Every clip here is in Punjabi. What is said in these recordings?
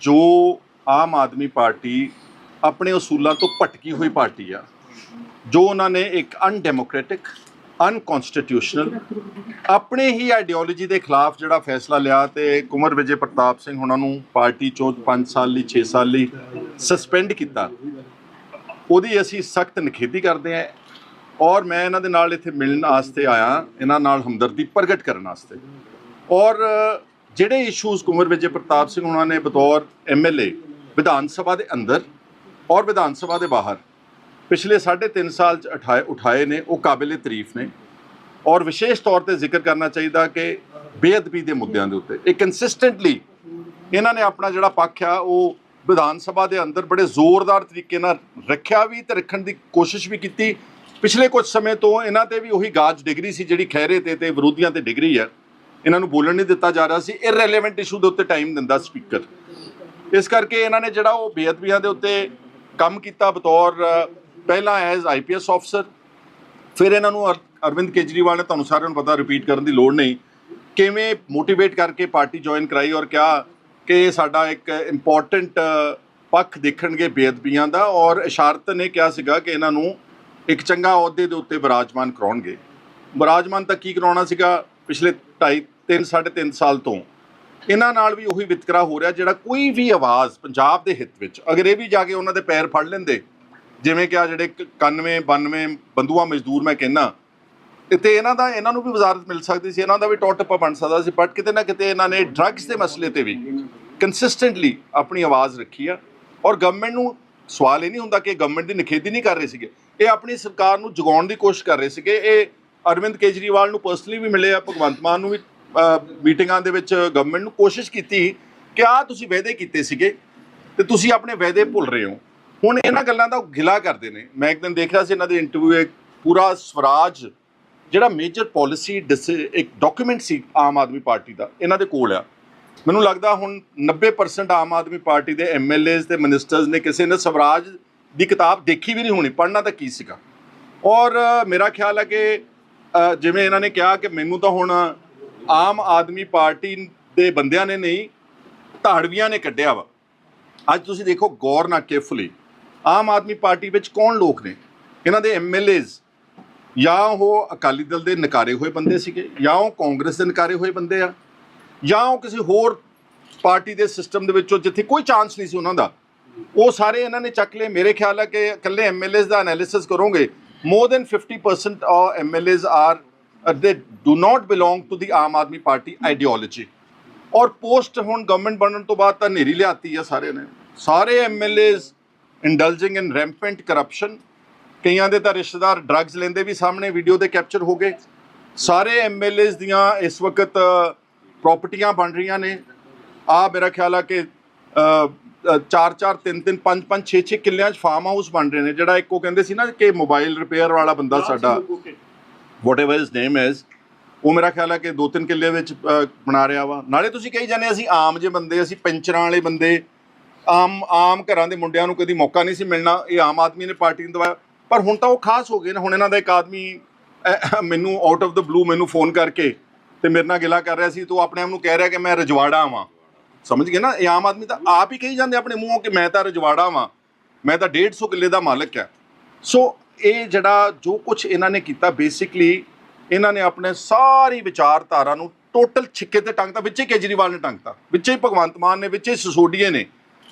ਜੋ ਆਮ ਆਦਮੀ ਪਾਰਟੀ ਆਪਣੇ ਅਸੂਲਾਂ ਤੋਂ ਭਟਕੀ ਹੋਈ ਪਾਰਟੀ ਆ, ਜੋ ਉਹਨਾਂ ਨੇ ਇੱਕ ਅਨਡੈਮੋਕ੍ਰੈਟਿਕ ਅਨਕਨਸਟੀਟਿਊਸ਼ਨਲ ਆਪਣੇ ਹੀ ਆਈਡੀਓਲੋਜੀ ਦੇ ਖਿਲਾਫ ਜਿਹੜਾ ਫੈਸਲਾ ਲਿਆ ਤੇ ਕੁਮਰ ਵਿਜੇ ਪ੍ਰਤਾਪ ਸਿੰਘ ਉਹਨਾਂ ਨੂੰ ਪਾਰਟੀ ਚੋਂ 5 ਸਾਲ ਲਈ 6 ਸਾਲ ਲਈ ਸਸਪੈਂਡ ਕੀਤਾ, ਉਹਦੀ ਅਸੀਂ ਸਖਤ ਨਿਖੇਧੀ ਕਰਦੇ ਹਾਂ ਔਰ ਮੈਂ ਇਹਨਾਂ ਦੇ ਨਾਲ ਇੱਥੇ ਮਿਲਣ ਵਾਸਤੇ ਆਇਆ, ਇਹਨਾਂ ਨਾਲ ਹਮਦਰਦੀ ਪ੍ਰਗਟ ਕਰਨ ਵਾਸਤੇ ਔਰ ਜਿਹੜੇ ਇਸ਼ੂਜ਼ ਕੁਮਰ ਵਿਜੇ ਪ੍ਰਤਾਪ ਸਿੰਘ ਉਹਨਾਂ ਨੇ ਬਤੌਰ ਐਮਐਲਏ ਵਿਧਾਨ ਸਭਾ ਦੇ ਅੰਦਰ ਔਰ ਵਿਧਾਨ ਸਭਾ ਦੇ ਬਾਹਰ, ਪਿਛਲੇ 3.5 ਸਾਲ ਚ ਉਠਾਏ ਉਠਾਏ ਨੇ, ਉਹ ਕਾਬਿਲੇ ਤਾਰੀਫ ਨੇ ਔਰ ਵਿਸ਼ੇਸ਼ ਤੌਰ ਤੇ ਜ਼ਿਕਰ ਕਰਨਾ ਚਾਹੀਦਾ ਕਿ ਬੇਅਦਬੀ ਦੇ ਮੁੱਦਿਆਂ ਦੇ ਉੱਤੇ, ਇਹ ਕੰਸਿਸਟੈਂਟਲੀ ਇਹਨਾਂ ਨੇ ਆਪਣਾ ਜਿਹੜਾ ਪੱਖ ਆ, ਉਹ ਵਿਧਾਨ ਸਭਾ ਦੇ ਅੰਦਰ ਬੜੇ ਜ਼ੋਰਦਾਰ ਤਰੀਕੇ ਨਾਲ ਰੱਖਿਆ ਵੀ ਤੇ ਰੱਖਣ ਦੀ ਕੋਸ਼ਿਸ਼ ਵੀ ਕੀਤੀ। ਪਿਛਲੇ ਕੁਝ ਸਮੇਂ ਤੋਂ ਇਹਨਾਂ ਤੇ ਵੀ ਉਹੀ ਗਾਜ ਡਿਗਰੀ ਸੀ ਜਿਹੜੀ ਖਹਿਰੇ ਤੇ ਤੇ ਵਿਰੋਧੀਆਂ ਤੇ ਡਿਗਰੀ ਹੈ। ਇਹਨਾਂ ਨੂੰ ਬੋਲਣ ਨਹੀਂ ਦਿੱਤਾ ਜਾ ਰਿਹਾ ਸੀ ਇਰਰੈਲੇਵੈਂਟ ਇਸ਼ੂ ਦੇ ਉੱਤੇ ਟਾਈਮ ਦਿੰਦਾ ਸਪੀਕਰ ਇਸ ਕਰਕੇ ਇਹਨਾਂ ਨੇ ਜਿਹੜਾ ਉਹ ਬੇਅਦਬੀਆਂ ਦੇ ਉੱਤੇ ਕੰਮ ਕੀਤਾ ਬਤੌਰ ਪਹਿਲਾਂ ਐਜ਼ ਆਈਪੀਐਸ ਅਫਸਰ ਫਿਰ ਇਹਨਾਂ ਨੂੰ ਅਰ- ਅਰਵਿੰਦ ਕੇਜਰੀਵਾਲ ਨੇ ਤੁਹਾਨੂੰ ਸਾਰਿਆਂ ਨੂੰ ਪਤਾ ਰਿਪੀਟ ਕਰਨ ਦੀ ਲੋੜ ਨਹੀਂ। ਕਿਵੇਂ ਮੋਟੀਵੇਟ ਕਰਕੇ ਪਾਰਟੀ ਜੁਆਇਨ ਕਰਾਈ ਔਰ ਕਿਹਾ ਕਿ ਇਹ ਸਾਡਾ ਇੱਕ ਇੰਪੋਰਟੈਂਟ ਪੱਖ ਦੇਖਣਗੇ ਬੇਅਦਬੀਆਂ ਦਾ ਔਰ ਇਸ਼ਾਰਤ ਨੇ ਕਿਹਾ ਸੀਗਾ ਕਿ ਇਹਨਾਂ ਨੂੰ ਇੱਕ ਚੰਗਾ ਅਹੁਦੇ ਦੇ ਉੱਤੇ ਵਿਰਾਜਮਾਨ ਕਰਾਉਣਗੇ। ਵਿਰਾਜਮਾਨ ਤਾਂ ਕੀ ਕਰਾਉਣਾ ਸੀਗਾ? ਪਿਛਲੇ 2.5 3 3.5 ਸਾਲ ਤੋਂ ਇਹਨਾਂ ਨਾਲ ਵੀ ਉਹੀ ਵਿਤਕਰਾ ਹੋ ਰਿਹਾ ਜਿਹੜਾ ਕੋਈ ਵੀ ਆਵਾਜ਼ ਪੰਜਾਬ ਦੇ ਹਿੱਤ ਵਿੱਚ, ਅਗਰ ਇਹ ਵੀ ਜਾ ਕੇ ਉਹਨਾਂ ਦੇ ਪੈਰ ਫੜ ਲੈਂਦੇ, ਜਿਵੇਂ ਕਿ ਆ ਜਿਹੜੇ 91 92 ਬੰਦੂਆ ਮਜ਼ਦੂਰ ਮੈਂ ਕਹਿੰਨਾ ਤੇ ਇਹਨਾਂ ਦਾ, ਇਹਨਾਂ ਨੂੰ ਵੀ ਵਜ਼ਾਰਤ ਮਿਲ ਸਕਦੀ ਸੀ, ਇਹਨਾਂ ਦਾ ਵੀ ਟੌਪ ਟੱਪਾ ਬਣ ਸਕਦਾ ਸੀ ਬਟ ਕਿਤੇ ਨਾ ਕਿਤੇ ਇਹਨਾਂ ਨੇ ਡਰੱਗਸ ਦੇ ਮਸਲੇ ਤੇ ਵੀ ਕੰਸਿਸਟੈਂਟਲੀ ਆਪਣੀ ਆਵਾਜ਼ ਰੱਖੀ ਆ, ਔਰ ਗਵਰਨਮੈਂਟ ਨੂੰ ਸਵਾਲ ਇਹ ਨਹੀਂ ਹੁੰਦਾ ਕਿ ਗਵਰਨਮੈਂਟ ਦੀ ਨਿਖੇਧੀ ਨਹੀਂ ਕਰ ਰਹੇ ਸੀਗੇ, ਇਹ ਆਪਣੀ ਸਰਕਾਰ ਨੂੰ ਜਗਾਉਣ ਦੀ ਕੋਸ਼ਿਸ਼ ਕਰ ਰਹੇ ਸੀਗੇ, ਇਹ ਅਰਵਿੰਦ ਕੇਜਰੀਵਾਲ ਨੂੰ ਪਰਸਨਲੀ ਵੀ ਮਿਲੇ ਆ, ਭਗਵੰਤ ਮਾਨ ਨੂੰ ਵੀ ਮੀਟਿੰਗਾਂ ਦੇ ਵਿੱਚ ਗਵਰਨਮੈਂਟ ਨੂੰ ਕੋਸ਼ਿਸ਼ ਕੀਤੀ ਕਿ ਆ ਤੁਸੀਂ ਵਾਅਦੇ ਕੀਤੇ ਸੀਗੇ ਤੇ ਤੁਸੀਂ ਆਪਣੇ ਵਾਅਦੇ ਭੁੱਲ ਰਹੇ ਹੋ। ਹੁਣ ਇਹਨਾਂ ਗੱਲਾਂ ਦਾ ਉਹ ਗਿਲਾ ਕਰਦੇ ਨੇ। ਮੈਂ ਇੱਕ ਦਿਨ ਦੇਖ ਰਿਹਾ ਸੀ ਇਹਨਾਂ ਦੇ ਇੰਟਰਵਿਊ ਇੱਕ ਪੂਰਾ ਸਵਰਾਜ, ਜਿਹੜਾ ਮੇਜਰ ਪਾਲਿਸੀ ਇੱਕ ਡਾਕੂਮੈਂਟ ਸੀ ਆਮ ਆਦਮੀ ਪਾਰਟੀ ਦਾ, ਇਹਨਾਂ ਦੇ ਕੋਲ ਆ। ਮੈਨੂੰ ਲੱਗਦਾ ਹੁਣ 90% ਆਮ ਆਦਮੀ ਪਾਰਟੀ ਦੇ ਐਮਐਲਏਜ਼ ਤੇ ਮਿਨਿਸਟਰਸ ਨੇ ਕਿਸੇ ਨੇ ਸਵਰਾਜ ਦੀ ਕਿਤਾਬ ਦੇਖੀ ਵੀ ਨਹੀਂ ਹੋਣੀ, ਪੜ੍ਹਨਾ ਤਾਂ ਕੀ ਸੀਗਾ। ਔਰ ਮੇਰਾ ਖਿਆਲ ਹੈ ਕਿ ਜਿਵੇਂ ਇਹਨਾਂ ਨੇ ਕਿਹਾ ਕਿ ਮੈਨੂੰ ਤਾਂ ਹੁਣ ਆਮ ਆਦਮੀ ਪਾਰਟੀ ਦੇ ਬੰਦਿਆਂ ਨੇ ਨਹੀਂ, ਧਾੜਵੀਆਂ ਨੇ ਕੱਢਿਆ ਵਾ। ਅੱਜ ਤੁਸੀਂ ਦੇਖੋ ਗੌਰ ਨਾਲ ਕੇਅਰਫੁਲੀ ਆਮ ਆਦਮੀ ਪਾਰਟੀ ਵਿੱਚ ਕੌਣ ਲੋਕ ਨੇ? ਇਹਨਾਂ ਦੇ ਐਮਐਲਏਜ਼ ਜਾਂ ਉਹ ਅਕਾਲੀ ਦਲ ਦੇ ਨਕਾਰੇ ਹੋਏ ਬੰਦੇ ਸੀਗੇ, ਜਾਂ ਉਹ ਕਾਂਗਰਸ ਦੇ ਨਕਾਰੇ ਹੋਏ ਬੰਦੇ ਆ, ਜਾਂ ਉਹ ਕਿਸੇ ਹੋਰ ਪਾਰਟੀ ਦੇ ਸਿਸਟਮ ਦੇ ਵਿੱਚੋਂ ਜਿੱਥੇ ਕੋਈ ਚਾਂਸ ਨਹੀਂ ਸੀ ਉਹਨਾਂ ਦਾ। ਉਹ ਸਾਰੇ ਇਹਨਾਂ ਨੇ ਚੱਕ ਲਏ। ਮੇਰੇ ਖਿਆਲ ਹੈ ਕਿ ਇਕੱਲੇ ਐਮਐਲਏਜ਼ ਦਾ ਐਨਾਲਿਸਿਸ ਕਰੋਗੇ। More than 50% of MLAs are they do not belong to the Aam Aadmi Party ideology ਔਰ ਪੋਸਟ ਹੁਣ ਗਵਰਨਮੈਂਟ ਬਣਨ ਤੋਂ ਬਾਅਦ ਤਾਂ ਨੇਰੀ ਲਿਆਤੀ ਆ ਸਾਰੇ ਨੇ ਸਾਰੇ MLAs indulging in rampant corruption ਕਈਆਂ ਦੇ ਤਾਂ ਰਿਸ਼ਤੇਦਾਰ ਡਰੱਗਸ ਲੈਂਦੇ ਵੀ ਸਾਹਮਣੇ ਵੀਡੀਓ ਦੇ ਕੈਪਚਰ ਹੋ ਗਏ ਸਾਰੇ ਐਮਐਲਏਜ਼ ਦੀਆਂ ਇਸ ਵਕਤ ਪ੍ਰਾਪਰਟੀਆਂ ਬਣ ਰਹੀਆਂ ਨੇ ਆ ਮੇਰਾ ਖਿਆਲ ਆ ਕਿ 4 4 3 3 5 5 6 6 ਕਿੱਲਿਆਂ 'ਚ ਫਾਰਮ ਹਾਊਸ ਬਣ ਰਹੇ ਨੇ ਜਿਹੜਾ ਇੱਕ ਉਹ ਕਹਿੰਦੇ ਸੀ ਨਾ ਕਿ ਮੋਬਾਈਲ ਰਿਪੇਅਰ ਵਾਲਾ ਬੰਦਾ ਸਾਡਾ। whatever his name is ਉਹ ਮੇਰਾ ਖਿਆਲ ਹੈ ਕਿ ਦੋ ਤਿੰਨ ਕਿੱਲੇ ਵਿੱਚ ਬਣਾ ਰਿਹਾ ਵਾ। ਨਾਲੇ ਤੁਸੀਂ ਕਹੀ ਜਾਂਦੇ ਅਸੀਂ ਆਮ ਜੇ ਬੰਦੇ ਅਸੀਂ ਪੈਂਚਰਾਂ ਵਾਲੇ ਬੰਦੇ ਆਮ ਆਮ ਘਰਾਂ ਦੇ ਮੁੰਡਿਆਂ ਨੂੰ ਕਦੀ ਮੌਕਾ ਨਹੀਂ ਸੀ ਮਿਲਣਾ ਇਹ ਆਮ ਆਦਮੀ ਨੇ ਪਾਰਟੀ ਨੂੰ ਦਵਾਇਆ। ਪਰ ਹੁਣ ਤਾਂ ਉਹ ਖਾਸ ਹੋ ਗਏ ਨੇ ਹੁਣ ਇਹਨਾਂ ਦਾ ਇੱਕ ਆਦਮੀ ਮੈਨੂੰ ਆਊਟ ਆਫ ਦ ਬਲੂ ਮੈਨੂੰ ਫੋਨ ਕਰਕੇ ਤੇ ਮੇਰੇ ਨਾਲ ਗਿਲਾ ਕਰ ਰਿਹਾ ਸੀ ਤੂੰ ਆਪਣੇ ਆਪ ਨੂੰ ਕਹਿ ਰਿਹਾ ਕਿ ਮੈਂ ਰਜਵਾੜਾ ਵਾਂ। ਸਮਝ ਗਏ ਨਾ? ਇਹ ਆਮ ਆਦਮੀ ਤਾਂ ਆਪ ਹੀ ਕਹੀ ਜਾਂਦੇ ਆਪਣੇ ਮੂੰਹੋਂ ਕਿ ਮੈਂ ਤਾਂ ਰਜਵਾੜਾ ਵਾਂ ਮੈਂ ਤਾਂ 150 ਕਿੱਲੇ ਦਾ ਮਾਲਕ ਆ ਸੋ ਇਹ ਜਿਹੜਾ ਜੋ ਕੁਝ ਇਹਨਾਂ ਨੇ ਕੀਤਾ ਬੇਸਿਕਲੀ ਇਹਨਾਂ ਨੇ ਆਪਣੇ ਸਾਰੀ ਵਿਚਾਰਧਾਰਾ ਨੂੰ ਟੋਟਲ ਛਿੱਕੇ ਤੇ ਟੰਗਤਾ ਵਿੱਚੇ ਕੇਜਰੀਵਾਲ ਨੇ ਟੰਗਤਾ ਵਿੱਚੇ ਹੀ ਭਗਵੰਤ ਮਾਨ ਨੇ ਵਿੱਚੇ ਹੀ ਸਿਸੋਡੀਏ ਨੇ।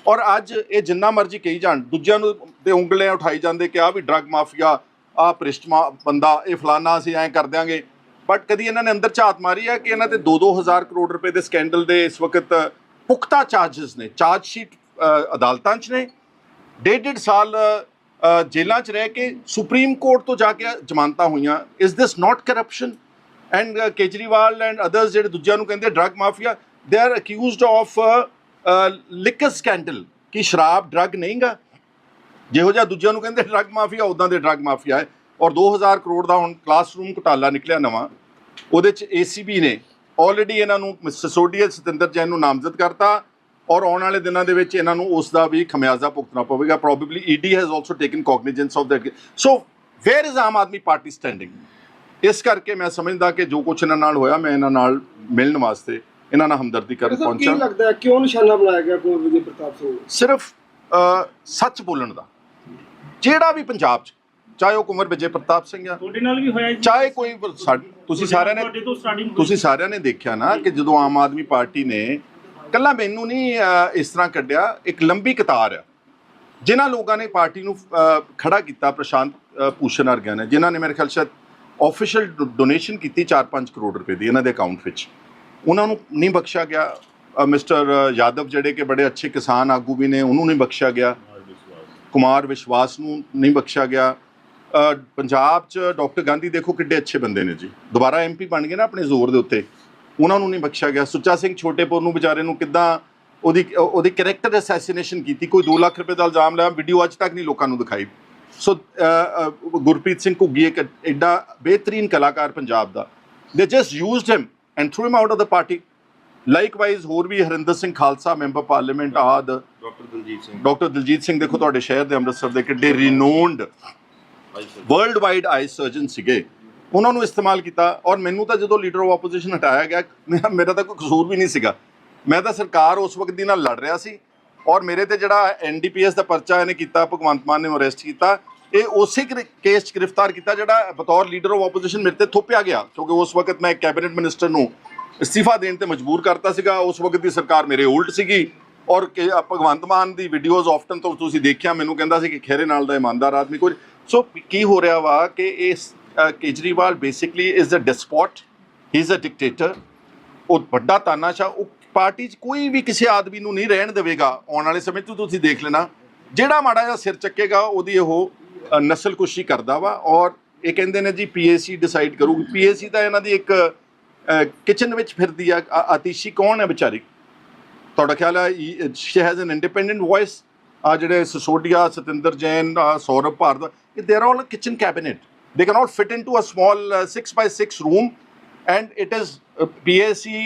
ਔਰ ਅੱਜ ਇਹ ਜਿੰਨਾ ਮਰਜ਼ੀ ਕਹੀ ਜਾਣ ਦੂਜਿਆਂ ਨੂੰ ਤੇ ਉਂਗਲੀਆਂ ਉਠਾਈ ਜਾਂਦੇ ਕਿ ਆ ਵੀ ਡਰੱਗ ਮਾਫੀਆ ਆ ਭ੍ਰਿਸ਼ਟ ਮਾ- ਬੰਦਾ ਇਹ ਫਲਾਨਾ ਅਸੀਂ ਐਂ ਕਰ ਦਿਆਂਗੇ। ਬਟ ਕਦੀ ਇਹਨਾਂ ਨੇ ਅੰਦਰ ਝਾਤ ਮਾਰੀ ਹੈ ਕਿ ਇਹਨਾਂ ਤੇ 2-2000 ਕਰੋੜ ਰੁਪਏ ਦੇ ਸਕੈਂਡਲ ਦੇ ਇਸ ਵਕਤ ਪੁਖਤਾ ਚਾਰजेस ਨੇ ਚਾਰਜ ਸ਼ੀਟ ਅਦਾਲਤਾਂ 'ਚ ਨੇ। ਡੇਢ ਡੇਢ ਸਾਲ ਜੇਲ੍ਹਾਂ 'ਚ ਰਹਿ ਕੇ ਸੁਪਰੀਮ ਕੋਰਟ ਤੋਂ ਜਾ ਕੇ ਜ਼ਮਾਨਤਾਂ ਹੋਈਆਂ। Is this not corruption and Kejriwal and others ਜਿਹੜੇ ਦੂਜਿਆਂ ਨੂੰ ਕਹਿੰਦੇ drug mafia they are accused of liquor scandal ਕਿ ਸ਼ਰਾਬ ਡਰੱਗ ਨਹੀਂਗਾ। ਜਿਹੋ ਜਿਹਾ ਦੂਜਿਆਂ ਨੂੰ ਕਹਿੰਦੇ ਡਰੱਗ ਮਾਫੀਆ ਉਦਾਂ ਦੇ ਡਰੱਗ ਮਾਫੀਆ ਹੈ। ਔਰ 2000 ਕਰੋੜ ਦਾ ਹੁਣ ਕਲਾਸਰੂਮ ਘੁਟਾਲਾ ਨਿਕਲਿਆ ਨਵਾਂ। ਉਹਦੇ ਚ ਏਸੀਬੀ ਨੇ। ਆਲਰੇਡੀ ਇਹਨਾਂ ਨੂੰ ਸਿਸੋਡੀਆ ਸਤਿੰਦਰ ਜੈਨ ਨੂੰ ਨਾਮਜ਼ਦ ਕਰਤਾ ਔਰ ਆਉਣ ਵਾਲੇ ਦਿਨਾਂ ਦੇ ਵਿੱਚ ਇਹਨਾਂ ਨੂੰ ਉਸ ਦਾ ਵੀ ਖਮਿਆਜ਼ਾ ਭੁਗਤਣਾ ਪਵੇਗਾ। Probably ED has also taken cognizance of that so where is Aam Aadmi Party standing ਇਸ ਕਰਕੇ ਮੈਂ ਸਮਝਦਾ ਕਿ ਜੋ ਕੁਝ ਇਹਨਾਂ ਨਾਲ ਹੋਇਆ ਮੈਂ ਇਹਨਾਂ ਨਾਲ ਮਿਲਣ ਵਾਸਤੇ ਇਹਨਾਂ ਨਾਲ ਹਮਦਰਦੀ ਕਰਨ ਸਰ ਕੀ ਪਹੁੰਚਾ। ਲੱਗਦਾ ਹੈ? ਕਿਉਂ ਨਿਸ਼ਾਨਾ ਬਣਾਇਆ ਗਿਆ ਕੁੰਵਰ ਵਿਜੇ ਪ੍ਰਤਾਪ ਸਿੰਘ ਸਿਰਫ ਸੱਚ ਬੋਲਣ ਦਾ। ਜਿਹੜਾ ਵੀ ਪੰਜਾਬ 'ਚ ਚਾਹੇ ਉਹ ਕੁੰਵਰ ਵਿਜੇ ਪ੍ਰਤਾਪ ਸਿੰਘ ਆ। ਤੁਹਾਡੇ ਨਾਲ ਵੀ ਹੋਇਆ ਜੀ। ਚਾਹੇ ਕੋਈ ਸਾ- ਤੁਸੀਂ ਸਾਰਿਆਂ ਨੇ ਤੁਹਾਡੇ ਤੋਂ ਸਟਾਰਟਿੰਗ ਤੁਸੀਂ ਸਾਰਿਆਂ ਨੇ ਦੇਖਿਆ ਨਾ ਕਿ ਜਦੋਂ ਆਮ ਆਦਮੀ ਪਾਰਟੀ ਨੇ ਕੱਲਾ ਮੈਨੂੰ ਨਹੀਂ ਅ, ਇਸ ਤਰ੍ਹਾਂ ਕੱਢਿਆ ਇੱਕ ਲੰਬੀ ਕਤਾਰ ਆ। ਜਿਨ੍ਹਾਂ ਲੋਕਾਂ ਨੇ ਪਾਰਟੀ ਨੂੰ ਅ, ਖੜਾ ਕੀਤਾ ਪ੍ਰਸ਼ਾਂਤ ਅ, ਭੂਸ਼ਣ ਵਰਗਿਆਂ ਨੇ ਜਿਨ੍ਹਾਂ ਨੇ ਮੇਰੇ ਖਿਆਲ ਸ਼ਾਇਦ ਆਫੀਸ਼ੀਅਲ ਡੋਨੇਸ਼ਨ ਕੀਤੀ 4-5 ਕਰੋੜ ਰੁਪਏ ਦੀ ਇਹਨਾਂ ਦੇ ਅਕਾਊਂਟ ਵਿੱਚ। ਉਹਨਾਂ ਨੂੰ ਨਹੀਂ ਬਖਸ਼ਿਆ ਗਿਆ। ਮਿਸਟਰ ਯਾਦਵ ਜਿਹੜੇ ਕਿ ਬੜੇ ਅੱਛੇ ਕਿਸਾਨ ਆਗੂ ਵੀ ਨੇ ਉਹਨੂੰ ਨਹੀਂ ਬਖਸ਼ਿਆ ਗਿਆ। ਕੁਮਾਰ ਵਿਸ਼ਵਾਸ ਨੂੰ ਨਹੀਂ ਬਖਸ਼ਿਆ ਗਿਆ। ਪੰਜਾਬ 'ਚ ਡਾਕਟਰ ਗਾਂਧੀ ਦੇਖੋ ਕਿੱਡੇ ਅੱਛੇ ਬੰਦੇ ਨੇ ਜੀ। ਦੁਬਾਰਾ ਐਮਪੀ ਬਣ ਗਏ ਨਾ ਆਪਣੇ ਜ਼ੋਰ ਦੇ ਉੱਤੇ। ਉਹਨਾਂ ਨੂੰ ਨਹੀਂ ਬਖਸ਼ਿਆ ਗਿਆ। ਸੁੱਚਾ ਸਿੰਘ ਛੋਟੇਪੁਰ ਨੂੰ ਵਿਚਾਰੇ ਨੂੰ ਕਿੱਦਾਂ ਉਹਦੀ ਉਹਦੀ ਕੈਰੈਕਟਰ ਅਸੈਸੀਨੇਸ਼ਨ ਕੀਤੀ। ਕੋਈ 2 ਲੱਖ ਰੁਪਏ ਦਾ ਇਲਜ਼ਾਮ ਲਾਇਆ ਵੀਡੀਓ ਅੱਜ ਤੱਕ ਨਹੀਂ ਲੋਕਾਂ ਨੂੰ ਦਿਖਾਈ। ਸੋ ਗੁਰਪ੍ਰੀਤ ਸਿੰਘ ਘੁੱਗੀ ਇੱਕ ਐਡਾ ਬਿਹਤਰੀਨ ਕਲਾਕਾਰ ਪੰਜਾਬ ਦਾ। They just used him and threw him out of the party likewise ਹੋਰ ਵੀ ਹਰਿੰਦਰ ਸਿੰਘ ਖਾਲਸਾ ਮੈਂਬਰ ਪਾਰਲੀਮੈਂਟ ਆਦ। ਡਾਕਟਰ ਦਲਜੀਤ ਸਿੰਘ। ਡਾਕਟਰ ਦਲਜੀਤ ਸਿੰਘ ਦੇਖੋ ਤੁਹਾਡੇ ਸ਼ਹਿਰ ਦੇ ਅੰਮ੍ਰਿਤਸਰ ਦੇ ਕਿੱਡੇ renowned world wide eye surgeon ਸੀਗੇ। ਉਹਨਾਂ ਨੂੰ ਇਸਤੇਮਾਲ ਕੀਤਾ ਔਰ ਮੈਨੂੰ ਤਾਂ ਜਦੋਂ ਲੀਡਰ ਆਫ ਆਪੋਜੀਸ਼ਨ ਹਟਾਇਆ ਗਿਆ ਮੇਰਾ ਮੇਰਾ ਤਾਂ ਕੋਈ ਕਸੂਰ ਵੀ ਨਹੀਂ ਸੀਗਾ। ਮੈਂ ਤਾਂ ਸਰਕਾਰ ਉਸ ਵਕਤ ਦੀ ਨਾਲ ਲੜ ਰਿਹਾ ਸੀ ਔਰ ਮੇਰੇ ਤੇ ਜਿਹੜਾ ਐਨਡੀਪੀਐਸ ਦਾ ਪਰਚਾ ਇਹਨੇ ਕੀਤਾ, ਭਗਵੰਤ ਮਾਨ ਨੇ ਅਰੈਸਟ ਕੀਤਾ, ਇਹ ਉਸੇ ਕੇਸ 'ਚ ਗ੍ਰਿਫਤਾਰ ਕੀਤਾ ਜਿਹੜਾ ਬਤੌਰ ਲੀਡਰ ਆਫ ਆਪੋਜੀਸ਼ਨ ਮੇਰੇ ਤੇ ਥੋਪਿਆ ਗਿਆ। ਕਿਉਂਕਿ ਉਸ ਵਕਤ ਮੈਂ ਕੈਬਨਿਟ ਮਿਨਿਸਟਰ ਨੂੰ ਅਸਤੀਫਾ ਦੇਣ ਤੇ ਮਜਬੂਰ ਕਰਤਾ ਸੀਗਾ। ਉਸ ਵਕਤ ਦੀ ਸਰਕਾਰ ਮੇਰੇ ਉਲਟ ਸੀਗੀ ਔਰ ਭਗਵੰਤ ਮਾਨ ਦੀ ਵੀਡੀਓਜ਼ ਆਫਟਨ ਤੋਂ ਤੁਸੀਂ ਦੇਖਿਆ, ਮੈਨੂੰ ਕਹਿੰਦਾ ਸੀ ਕਿ ਖੇਰੇ ਨਾਲ ਦਾ ਇਮਾਨਦਾਰ ਆਦਮੀ ਕੋਈ ਸੋ ਕੀ ਹੋ ਰਿਹਾ ਵਾ ਕਿ ਇਸ Kejriwal basically is a despot he is a dictator ਉਹ ਵੱਡਾ ਤਾਨਾਸ਼ਾ ਉਹ ਪਾਰਟੀ 'ਚ ਕੋਈ ਵੀ ਕਿਸੇ ਆਦਮੀ ਨੂੰ ਨਹੀਂ ਰਹਿਣ ਦੇਵੇਗਾ ਆਉਣ ਵਾਲੇ ਸਮੇਂ 'ਚ, ਤੁਸੀਂ ਦੇਖ ਲੈਣਾ। ਜਿਹੜਾ ਮਾੜਾ ਜਿਹਾ ਸਿਰ ਚੱਕੇਗਾ, ਉਹਦੀ ਉਹ ਨਸਲਕੁਸ਼ੀ ਕਰਦਾ ਵਾ ਔਰ ਇਹ ਕਹਿੰਦੇ ਨੇ ਜੀ ਪੀਏਸੀ ਡਿਸਾਈਡ ਕਰੂਗੀ ਪੀਏਸੀ ਤਾਂ ਇਹਨਾਂ ਦੀ ਇੱਕ ਕਿਚਨ ਵਿੱਚ ਫਿਰਦੀ ਆ- ਆਤੀਸ਼ੀ ਕੌਣ ਹੈ ਵਿਚਾਰੀ? ਤੁਹਾਡਾ ਖਿਆਲ ਹੈ she has an independent voice ਆ ਜਿਹੜੇ Sisodia Satyendar Jain Saurabh Bharat they are all kitchen cabinet they cannot fit into a small 6 by 6 room and it is PAC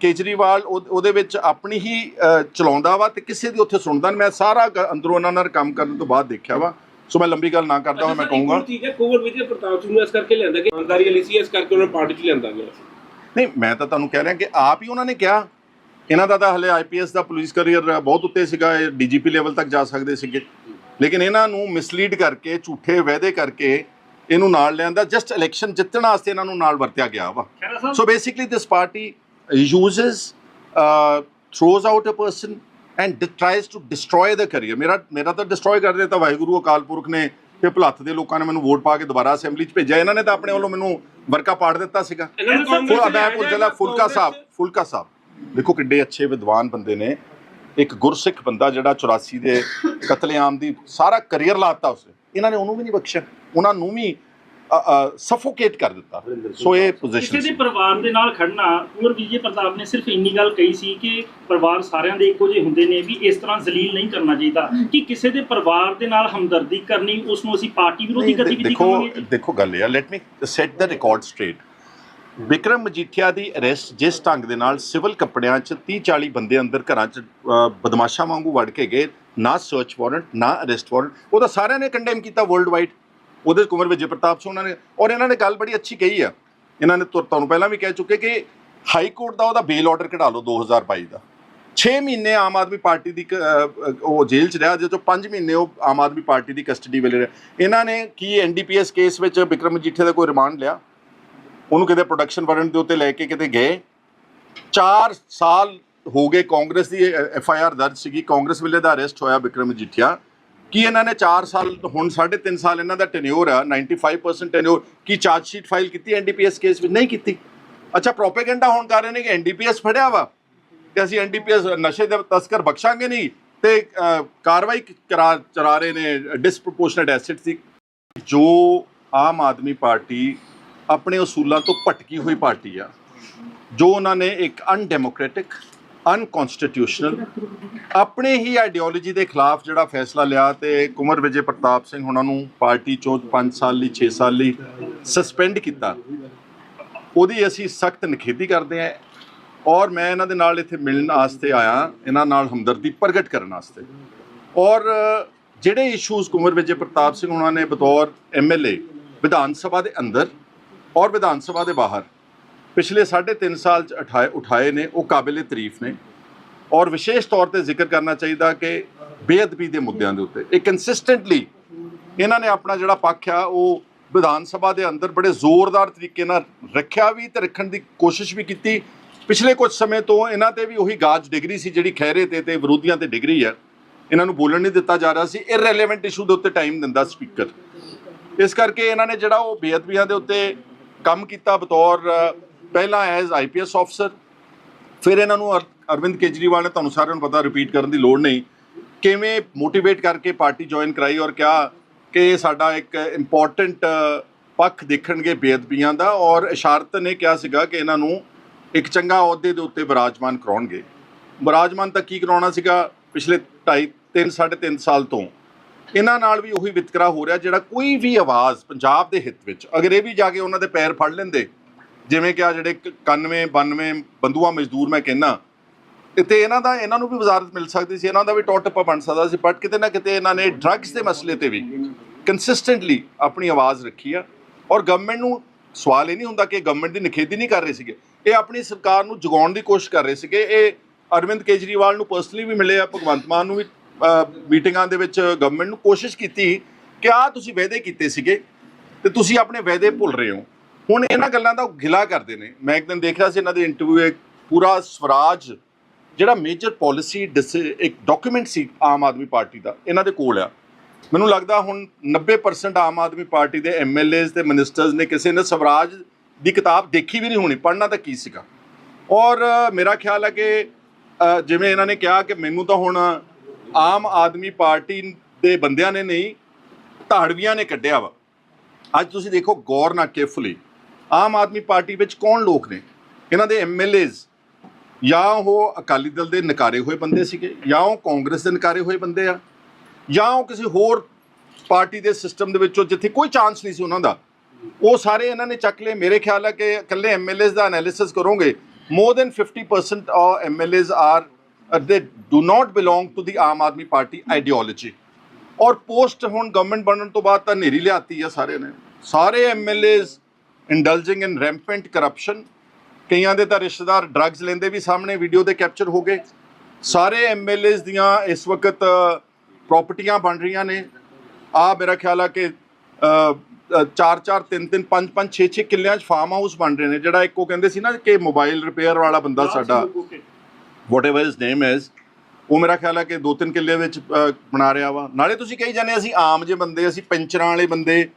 Kejriwal ਉਹ- ਉਹਦੇ ਵਿੱਚ ਆਪਣੀ ਹੀ ਚਲਾਉਂਦਾ ਵਾ ਤੇ ਕਿਸੇ ਦੀ ਉੱਥੇ ਸੁਣਦਾ ਨਹੀਂ ਮੈਂ ਸਾਰਾ ਅੰਦਰੋਂ ਉਹਨਾਂ ਨਾਲ ਕੰਮ ਕਰਨ ਤੋਂ ਬਾਅਦ ਦੇਖਿਆ ਵਾ। ਸੋ ਮੈਂ ਲੰਬੀ ਗੱਲ ਨਾ ਕਰਦਾ ਹਾਂ ਮੈਂ ਕਹੂੰਗਾ। ਠੀਕ ਹੈ ਕੋਵਰ ਵਿਜੇ ਪ੍ਰਤਾਪ ਸਿੰਘ ਨੂੰ ਇਸ ਕਰਕੇ ਲਿਆਂਦਾ ਕਿ ਇਮਾਨਦਾਰੀ ਵਾਲੀ ਸੀ ਇਸ ਕਰਕੇ ਉਹਨਾਂ ਪਾਰਟੀ 'ਚ ਗਿਆ। ਨਹੀਂ ਮੈਂ ਤਾਂ ਤੁਹਾਨੂੰ ਕਹਿ ਰਿਹਾ ਕਿ ਆਪ ਹੀ ਉਹਨਾਂ ਨੇ ਕਿਹਾ। ਇਹਨਾਂ ਦਾ ਤਾਂ ਹਲੇ ਆਈਪੀਐਸ ਦਾ ਪੁਲਿਸ ਕਰੀਅਰ ਬਹੁਤ ਉੱਤੇ ਸੀਗਾ ਇਹ ਡੀਜੀਪੀ ਲੈਵਲ ਤੱਕ ਜਾ ਸਕਦੇ ਸੀਗੇ। ਲੇਕਿਨ ਇਹਨਾਂ ਨੂੰ ਮਿਸਲੀਡ ਕਰਕੇ ਝੂਠੇ ਵਾਅਦੇ ਕਰਕੇ ਇਹਨੂੰ ਨਾਲ ਲਿਆਂਦਾ ਜਸਟ ਇਲੈਕਸ਼ਨ ਜਿੱਤਣ ਵਾਸਤੇ ਇਹਨਾਂ ਨੂੰ ਨਾਲ ਵਰਤਿਆ ਗਿਆ ਵਾ। this party uses, uh, throws out a person and de- tries to destroy the career. ਮੇਰਾ ਮੇਰਾ ਤਾਂ ਡਿਸਟਰੋਏ ਕਰ ਦਿੱਤਾ ਵਾਹਿਗੁਰੂ ਅਕਾਲ ਪੁਰਖ ਨੇ ਤੇ ਭਲੱਥ ਦੇ ਲੋਕਾਂ ਨੇ ਮੈਨੂੰ ਵੋਟ ਪਾ ਕੇ ਦੁਬਾਰਾ ਅਸੈਂਬਲੀ 'ਚ ਭੇਜਿਆ। ਇਹਨਾਂ ਨੇ ਤਾਂ ਆਪਣੇ ਵੱਲੋਂ ਮੈਨੂੰ ਵਰਕਾ ਪਾੜ ਦਿੱਤਾ ਸੀਗਾ। ਮੈਂ ਫੁਲਕਾ ਸਾਹਿਬ ਫੁਲਕਾ ਸਾਹਿਬ। ਦੇਖੋ ਕਿੱਡੇ ਅੱਛੇ ਵਿਦਵਾਨ ਬੰਦੇ ਨੇ। ਇੱਕ ਗੁਰਸਿੱਖ ਬੰਦਾ ਜਿਹੜਾ 84 ਦੇ ਕਤਲੇਆਮ ਦੀ ਸਾਰਾ ਕੈਰੀਅਰ ਲਾਤਾ ਉਸੇ ਇਹਨਾਂ ਨੇ ਉਹਨੂੰ ਵੀ ਨਹੀਂ ਬਖਸ਼ਿਆ। ਉਹਨਾਂ ਨੂੰ ਵੀ ਸਫੋਕੇਟ ਕਰ ਦਿੱਤਾ। ਸੋ ਇਹ ਕਿਸੇ ਪੋਜੀਸ਼ਨ ਦੇ ਪਰਿਵਾਰ ਦੇ ਨਾਲ ਖੜਨਾ ਕੁੰਵਰ ਵਿਜੇ ਪ੍ਰਤਾਪ ਨੇ ਸਿਰਫ ਇੰਨੀ ਗੱਲ ਕਹੀ ਸੀ ਕਿ ਪਰਿਵਾਰ ਸਾਰਿਆਂ ਦੇ ਇੱਕੋ ਜਿਹੇ ਹੁੰਦੇ ਨੇ ਵੀ ਇਸ ਤਰ੍ਹਾਂ ਜ਼ਲੀਲ ਨਹੀਂ ਕਰਨਾ ਚਾਹੀਦਾ। ਕਿ ਕਿਸੇ ਦੇ ਪਰਿਵਾਰ ਦੇ ਨਾਲ ਹਮਦਰਦੀ ਕਰਨੀ ਉਸ ਨੂੰ ਅਸੀਂ ਪਾਰਟੀ ਵਿਰੋਧੀ ਗਤੀਵਿਧੀ ਦੇਖੋ ਕਹਾਂਗੇ ਜੀ। ਦੇਖੋ ਗੱਲ ਇਹ ਆ let me set the record straight Vikram Majithia the arrest ਜਿਸ ਢੰਗ ਦੇ ਨਾਲ ਸਿਵਲ ਕੱਪੜਿਆਂ 'ਚ 30 40 ਬੰਦੇ ਅੰਦਰ ਘਰਾਂ 'ਚ ਬਦਮਾਸ਼ਾਂ ਵਾਂਗੂ ਵੜ ਕੇ ਗਏ, ਨਾ ਸਰਚ ਵਾਰੰਟ ਨਾ ਅਰੈਸਟ ਵਾਰੰਟ ਉਹ ਤਾਂ ਸਾਰਿਆਂ ਨੇ ਕੰਡੈਮ ਕੀਤਾ ਵਰਲਡ ਵਾਈਡ ਉਹਦੇ 'ਚ ਕੁੰਵਰ ਵਿਜੇ ਪ੍ਰਤਾਪ ਸਿੰਘ ਉਹਨਾਂ ਨੇ, ਔਰ ਇਹਨਾਂ ਨੇ ਗੱਲ ਬੜੀ ਅੱਛੀ ਕਹੀ ਆ। ਇਹਨਾਂ ਨੇ ਤੁਰ- ਤੁਹਾਨੂੰ ਪਹਿਲਾਂ ਵੀ ਕਹਿ ਚੁੱਕੇ ਕਿ ਹਾਈ ਕੋਰਟ ਦਾ ਉਹਦਾ ਬੇਲ ਆਰਡਰ ਕਢਾ ਲਓ 2022 ਦਾ। 6 ਮਹੀਨੇ ਆਮ ਆਦਮੀ ਪਾਰਟੀ ਦੀ ਕ- ਉਹ ਜੇਲ੍ਹ 'ਚ ਰਿਹਾ, ਜਿਹਦੇ ਚੋਂ 5 ਮਹੀਨੇ ਉਹ ਆਮ ਆਦਮੀ ਪਾਰਟੀ ਦੀ ਕਸਟਡੀ ਵੇਲੇ ਰਿਹਾ। ਇਹਨਾਂ ਨੇ ਕੀ ਐਨਡੀਪੀਐਸ ਕੇਸ ਵਿੱਚ ਵਿਕਰਮ ਮਜੀਠੀਆ ਦਾ ਕੋਈ ਰਿਮਾਂਡ ਲਿਆ? ਉਹਨੂੰ ਕਿਤੇ ਪ੍ਰੋਡਕਸ਼ਨ ਵਾਰੰਟ ਦੇ ਉੱਤੇ ਲੈ ਕੇ ਕਿਤੇ ਗਏ। 4 ਸਾਲ ਹੋ ਗਏ ਕਾਂਗਰਸ ਦੀ ਐਫ ਆਈ ਆਰ ਦਰਜ ਸੀਗੀ। ਕਾਂਗਰਸ ਵੇਲੇ ਦਾ ਅਰੈਸਟ ਹੋਇਆ ਵਿਕਰਮ ਮਜੀਠੀਆ ਕੀ ਇਹਨਾਂ ਨੇ 4 ਸਾਲ, ਹੁਣ 3.5 ਸਾਲ ਇਹਨਾਂ ਦਾ ਟੈਨਿਓਰ ਆ 95% ਟੈਨਿਓਰ ਕੀ ਚਾਰਜ ਸ਼ੀਟ ਫਾਈਲ ਕੀਤੀ ਐਨਡੀਪੀਐਸ ਕੇਸ ਵਿੱਚ? ਨਹੀਂ ਕੀਤੀ। ਅੱਛਾ ਪ੍ਰੋਪੇਗੈਂਡਾ ਹੋਣ ਕਰ ਰਹੇ ਨੇ ਕਿ ਐਨਡੀਪੀਐਸ ਫੜਿਆ ਵਾ। ਤੇ ਅਸੀਂ ਐਨਡੀਪੀਐਸ ਨਸ਼ੇ ਦੇ ਤਸਕਰ ਬਖਸ਼ਾਂਗੇ ਨਹੀਂ। ਤੇ ਕਾਰਵਾਈ ਕਰਾ ਚਰਾ ਰਹੇ ਨੇ ਡਿਸਪ੍ਰੋਪੋਰਸ਼ਨੇਟ ਐਸਿਡ ਸੀ। ਜੋ ਆਮ ਆਦਮੀ ਪਾਰਟੀ ਆਪਣੇ ਅਸੂਲਾਂ ਤੋਂ ਭਟਕੀ ਹੋਈ ਪਾਰਟੀ ਆ, ਜੋ ਉਹਨਾਂ ਨੇ ਇੱਕ ਅਨਡੈਮੋਕ੍ਰੈਟਿਕ ਅਨਕਨਸਟੀਟਿਊਸ਼ਨਲ ਆਪਣੇ ਹੀ ਆਈਡੀਓਲੋਜੀ ਦੇ ਖਿਲਾਫ ਜਿਹੜਾ ਫੈਸਲਾ ਲਿਆ ਤੇ ਕੁਮਰ ਵਿਜੇ ਪ੍ਰਤਾਪ ਸਿੰਘ ਉਹਨਾਂ ਨੂੰ ਪਾਰਟੀ ਚੋਂ 5 ਸਾਲ ਲਈ 6 ਸਾਲ ਲਈ ਸਸਪੈਂਡ ਕੀਤਾ, ਉਹਦੀ ਅਸੀਂ ਸਖਤ ਨਿਖੇਧੀ ਕਰਦੇ ਹਾਂ ਔਰ ਮੈਂ ਇਹਨਾਂ ਦੇ ਨਾਲ ਇੱਥੇ ਮਿਲਣ ਵਾਸਤੇ ਆਇਆ, ਇਹਨਾਂ ਨਾਲ ਹਮਦਰਦੀ ਪ੍ਰਗਟ ਕਰਨ ਵਾਸਤੇ ਔਰ ਜਿਹੜੇ ਇਸ਼ੂਜ਼ ਕੁਮਰ ਵਿਜੇ ਪ੍ਰਤਾਪ ਸਿੰਘ ਉਹਨਾਂ ਨੇ ਬਤੌਰ ਐਮਐਲਏ ਵਿਧਾਨ ਸਭਾ ਦੇ ਅੰਦਰ ਔਰ ਵਿਧਾਨ ਸਭਾ ਦੇ ਬਾਹਰ ਪਿਛਲੇ 3.5 ਸਾਲ ਚ ਉਠਾਏ ਉਠਾਏ ਨੇ, ਉਹ ਕਾਬਿਲੇ ਤਾਰੀਫ ਨੇ। ਔਰ ਵਿਸ਼ੇਸ਼ ਤੌਰ ਤੇ ਜ਼ਿਕਰ ਕਰਨਾ ਚਾਹੀਦਾ ਕਿ ਬੇਅਦਬੀ ਦੇ ਮੁੱਦਿਆਂ ਦੇ ਉੱਤੇ, ਇਹ ਕੰਸਿਸਟੈਂਟਲੀ ਇਹਨਾਂ ਨੇ ਆਪਣਾ ਜਿਹੜਾ ਪੱਖ ਆ, ਉਹ ਵਿਧਾਨ ਸਭਾ ਦੇ ਅੰਦਰ ਬੜੇ ਜ਼ੋਰਦਾਰ ਤਰੀਕੇ ਨਾਲ ਰੱਖਿਆ ਵੀ ਤੇ ਰੱਖਣ ਦੀ ਕੋਸ਼ਿਸ਼ ਵੀ ਕੀਤੀ। ਪਿਛਲੇ ਕੁਝ ਸਮੇਂ ਤੋਂ ਇਹਨਾਂ ਤੇ ਵੀ ਉਹੀ ਗਾਜ ਡਿਗਰੀ ਸੀ, ਜਿਹੜੀ ਖਹਿਰੇ ਤੇ ਤੇ ਵਿਰੋਧੀਆਂ ਤੇ ਡਿਗਰੀ ਹੈ। ਇਹਨਾਂ ਨੂੰ ਬੋਲਣ ਨਹੀਂ ਦਿੱਤਾ ਜਾ ਰਿਹਾ ਸੀ। ਇਰਰੈਲੇਵੈਂਟ ਇਸ਼ੂ ਦੇ ਉੱਤੇ ਟਾਈਮ ਦਿੰਦਾ ਸਪੀਕਰ ਇਸ ਕਰਕੇ ਇਹਨਾਂ ਨੇ ਜਿਹੜਾ ਉਹ ਬੇਅਦਬੀਆਂ ਦੇ ਉੱਤੇ ਕੰਮ ਕੀਤਾ ਬਤੌਰ ਅ, ਪਹਿਲਾਂ ਐਜ਼ ਆਈਪੀਐਸ ਅਫਸਰ ਫਿਰ ਇਹਨਾਂ ਨੂੰ ਅਰ- ਅਰਵਿੰਦ ਕੇਜਰੀਵਾਲ ਨੇ ਤੁਹਾਨੂੰ ਸਾਰਿਆਂ ਨੂੰ ਪਤਾ ਰਿਪੀਟ ਕਰਨ ਦੀ ਲੋੜ ਨਹੀਂ। ਕਿਵੇਂ ਮੋਟੀਵੇਟ ਕਰਕੇ ਪਾਰਟੀ ਜੁਆਇਨ ਕਰਾਈ ਔਰ ਕਿਹਾ ਕਿ ਇਹ ਸਾਡਾ ਇੱਕ ਇੰਪੋਰਟੈਂਟ ਪੱਖ ਦੇਖਣਗੇ ਬੇਅਦਬੀਆਂ ਦਾ ਔਰ ਇਸ਼ਾਰਤ ਨੇ ਕਿਹਾ ਸੀਗਾ ਕਿ ਇਹਨਾਂ ਨੂੰ ਇੱਕ ਚੰਗਾ ਅਹੁਦੇ ਦੇ ਉੱਤੇ ਵਿਰਾਜਮਾਨ ਕਰਾਉਣਗੇ। ਵਿਰਾਜਮਾਨ ਤਾਂ ਕੀ ਕਰਾਉਣਾ ਸੀਗਾ? ਪਿਛਲੇ 2.5 3 3.5 ਸਾਲ ਤੋਂ ਇਹਨਾਂ ਨਾਲ ਵੀ ਉਹੀ ਵਿਤਕਰਾ ਹੋ ਰਿਹਾ ਜਿਹੜਾ ਕੋਈ ਵੀ ਆਵਾਜ਼ ਪੰਜਾਬ ਦੇ ਹਿੱਤ ਵਿੱਚ, ਅਗਰ ਇਹ ਵੀ ਜਾ ਕੇ ਉਹਨਾਂ ਦੇ ਪੈਰ ਫੜ ਲੈਂਦੇ, ਜਿਵੇਂ ਕਿ ਆ ਜਿਹੜੇ 91 92 ਬੰਦੂਆ ਮਜ਼ਦੂਰ ਮੈਂ ਕਹਿੰਨਾ ਤੇ ਇਹਨਾਂ ਦਾ, ਇਹਨਾਂ ਨੂੰ ਵੀ ਵਜ਼ਾਰਤ ਮਿਲ ਸਕਦੀ ਸੀ, ਇਹਨਾਂ ਦਾ ਵੀ ਟੋਟਪਾ ਬਣ ਸਕਦਾ ਸੀ ਬਟ ਕਿਤੇ ਨਾ ਕਿਤੇ ਇਹਨਾਂ ਨੇ ਡਰੱਗਸ ਦੇ ਮਸਲੇ ਤੇ ਵੀ ਕੰਸਿਸਟੈਂਟਲੀ ਆਪਣੀ ਆਵਾਜ਼ ਰੱਖੀ ਆ, ਔਰ ਗਵਰਨਮੈਂਟ ਨੂੰ ਸਵਾਲ ਇਹ ਨਹੀਂ ਹੁੰਦਾ ਕਿ ਗਵਰਨਮੈਂਟ ਦੀ ਨਿਖੇਧੀ ਨਹੀਂ ਕਰ ਰਹੇ ਸੀਗੇ, ਇਹ ਆਪਣੀ ਸਰਕਾਰ ਨੂੰ ਜਗਾਉਣ ਦੀ ਕੋਸ਼ਿਸ਼ ਕਰ ਰਹੇ ਸੀਗੇ, ਇਹ ਅਰਵਿੰਦ ਕੇਜਰੀਵਾਲ ਨੂੰ ਪਰਸਨਲੀ ਵੀ ਮਿਲੇ ਆ, ਭਗਵੰਤ ਮਾਨ ਨੂੰ ਵੀ ਮੀਟਿੰਗਾਂ ਦੇ ਵਿੱਚ ਗਵਰਨਮੈਂਟ ਨੂੰ ਕੋਸ਼ਿਸ਼ ਕੀਤੀ ਕਿ ਆ ਤੁਸੀਂ ਵਾਅਦੇ ਕੀਤੇ ਸੀਗੇ ਤੇ ਤੁਸੀਂ ਆਪਣੇ ਵਾਅਦੇ ਭੁੱਲ ਰਹੇ ਹੋ। ਹੁਣ ਇਹਨਾਂ ਗੱਲਾਂ ਦਾ ਉਹ ਗਿਲਾ ਕਰਦੇ ਨੇ। ਮੈਂ ਇੱਕ ਦਿਨ ਦੇਖ ਰਿਹਾ ਸੀ ਇਹਨਾਂ ਦੇ ਇੰਟਰਵਿਊ ਇੱਕ ਪੂਰਾ ਸਵਰਾਜ, ਜਿਹੜਾ ਮੇਜਰ ਪਾਲਿਸੀ ਇੱਕ ਡਾਕੂਮੈਂਟ ਸੀ ਆਮ ਆਦਮੀ ਪਾਰਟੀ ਦਾ, ਇਹਨਾਂ ਦੇ ਕੋਲ ਆ। ਮੈਨੂੰ ਲੱਗਦਾ ਹੁਣ 90% ਆਮ ਆਦਮੀ ਪਾਰਟੀ ਦੇ ਐਮਐਲਏਜ਼ ਤੇ ਮਿਨਿਸਟਰਸ ਨੇ ਕਿਸੇ ਨੇ ਸਵਰਾਜ ਦੀ ਕਿਤਾਬ ਦੇਖੀ ਵੀ ਨਹੀਂ ਹੋਣੀ, ਪੜ੍ਹਨਾ ਤਾਂ ਕੀ ਸੀਗਾ। ਔਰ ਮੇਰਾ ਖਿਆਲ ਹੈ ਕਿ ਜਿਵੇਂ ਇਹਨਾਂ ਨੇ ਕਿਹਾ ਕਿ ਮੈਨੂੰ ਤਾਂ ਹੁਣ ਆਮ ਆਦਮੀ ਪਾਰਟੀ ਦੇ ਬੰਦਿਆਂ ਨੇ ਨਹੀਂ, ਧਾੜਵੀਆਂ ਨੇ ਕੱਢਿਆ ਵਾ। ਅੱਜ ਤੁਸੀਂ ਦੇਖੋ ਗੌਰ ਨਾਲ ਕੇਅਰਫੁਲੀ ਆਮ ਆਦਮੀ ਪਾਰਟੀ ਵਿੱਚ ਕੌਣ ਲੋਕ ਨੇ? ਇਹਨਾਂ ਦੇ ਐਮਐਲਏਜ਼ ਜਾਂ ਉਹ ਅਕਾਲੀ ਦਲ ਦੇ ਨਕਾਰੇ ਹੋਏ ਬੰਦੇ ਸੀਗੇ, ਜਾਂ ਉਹ ਕਾਂਗਰਸ ਦੇ ਨਕਾਰੇ ਹੋਏ ਬੰਦੇ ਆ, ਜਾਂ ਉਹ ਕਿਸੇ ਹੋਰ ਪਾਰਟੀ ਦੇ ਸਿਸਟਮ ਦੇ ਵਿੱਚੋਂ ਜਿੱਥੇ ਕੋਈ ਚਾਂਸ ਨਹੀਂ ਸੀ ਉਹਨਾਂ ਦਾ। ਉਹ ਸਾਰੇ ਇਹਨਾਂ ਨੇ ਚੱਕ ਲਏ। ਮੇਰੇ ਖਿਆਲ ਹੈ ਕਿ ਇਕੱਲੇ ਐਮਐਲਏਜ਼ ਦਾ ਐਨਾਲਿਸਿਸ ਕਰੋਗੇ more than 50% of MLAs are they do not belong to the Aam Aadmi Party ideology ਔਰ ਪੋਸਟ ਹੁਣ ਗਵਰਨਮੈਂਟ ਬਣਨ ਤੋਂ ਬਾਅਦ ਤਾਂ ਨੇਰੀ ਲਿਆਤੀ ਆ ਸਾਰੇ ਨੇ। ਸਾਰੇ MLAs indulging in rampant corruption ਕਈਆਂ ਦੇ ਤਾਂ ਰਿਸ਼ਤੇਦਾਰ ਡਰੱਗਸ ਲੈਂਦੇ ਵੀ ਸਾਹਮਣੇ ਵੀਡੀਓ ਦੇ ਕੈਪਚਰ ਹੋ ਗਏ। ਸਾਰੇ ਐਮਐਲਏਜ਼ ਦੀਆਂ ਇਸ ਵਕਤ ਪ੍ਰਾਪਰਟੀਆਂ ਬਣ ਰਹੀਆਂ ਨੇ। ਆ ਮੇਰਾ ਖਿਆਲ ਆ ਕਿ 4 4 3 3 5 5 6 6 ਕਿੱਲਿਆਂ 'ਚ ਫਾਰਮ ਹਾਊਸ ਬਣ ਰਹੇ ਨੇ। ਜਿਹੜਾ ਇੱਕ ਉਹ ਕਹਿੰਦੇ ਸੀ ਨਾ ਕਿ ਮੋਬਾਈਲ ਰਿਪੇਅਰ ਵਾਲਾ ਬੰਦਾ ਸਾਡਾ। Whatever his name is, ਉਹ ਮੇਰਾ ਖਿਆਲ ਹੈ ਕਿ ਦੋ ਤਿੰਨ ਕਿੱਲੇ ਵਿੱਚ ਬਣਾ ਰਿਹਾ ਵਾ। ਨਾਲੇ ਤੁਸੀਂ ਕਹੀ ਜਾਂਦੇ ਅਸੀਂ ਆਮ ਜੇ ਬੰਦੇ, ਅਸੀਂ ਪੈਂਚਰਾਂ ਵਾਲੇ ਬੰਦੇ,